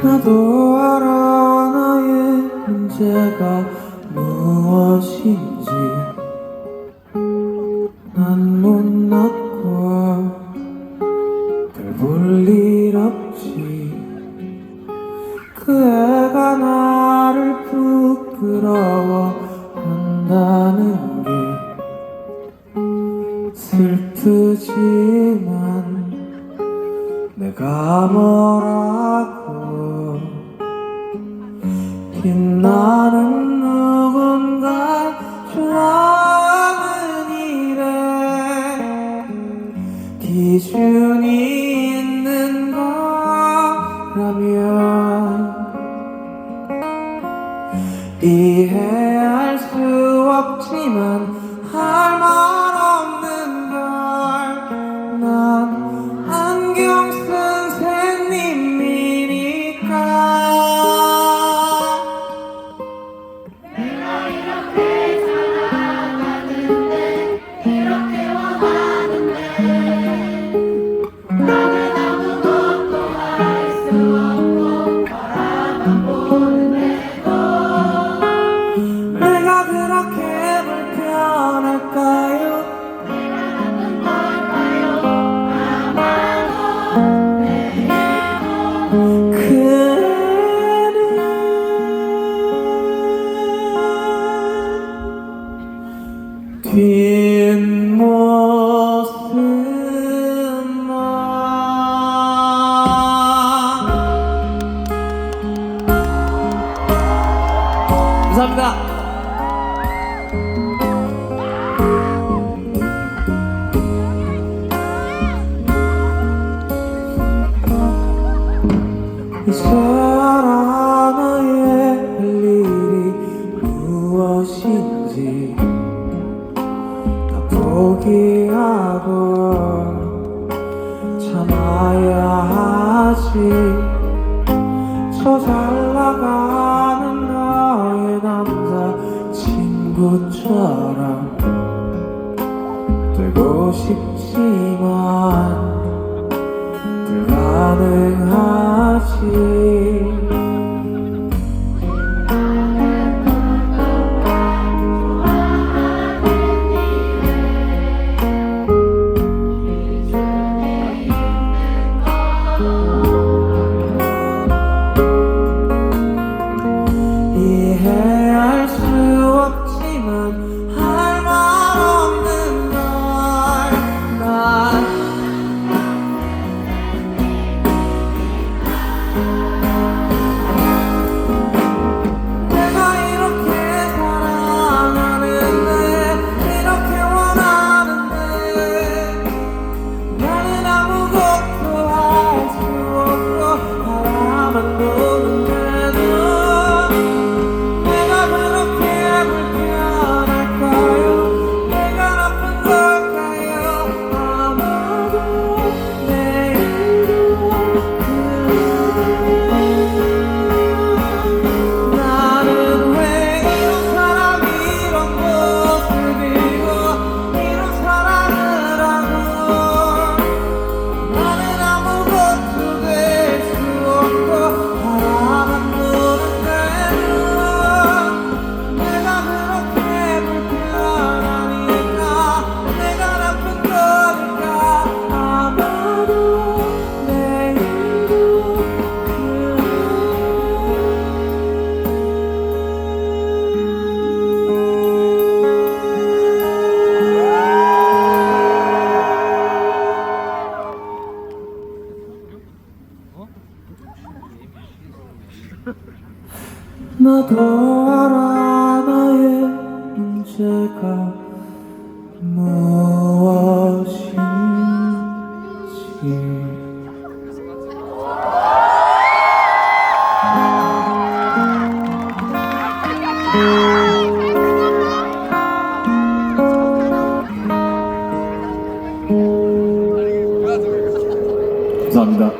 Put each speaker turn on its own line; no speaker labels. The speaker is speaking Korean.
나도 알아 나의 문제가 무엇인지 부끄러워한다는 게 슬프지만 내가 뭐라고 빛나는 누군가 좋아하는 일에 기준이 이해할 수 없지만 할말 감사합니다. 나의 할 일이 무엇인지 다 포기하고 참아야 하지. 저 잘 나가는 너의 남자 친구처럼 되고 싶지만 불가능하 지 나도 알아 나의 문제가 무엇인지 감사합니다.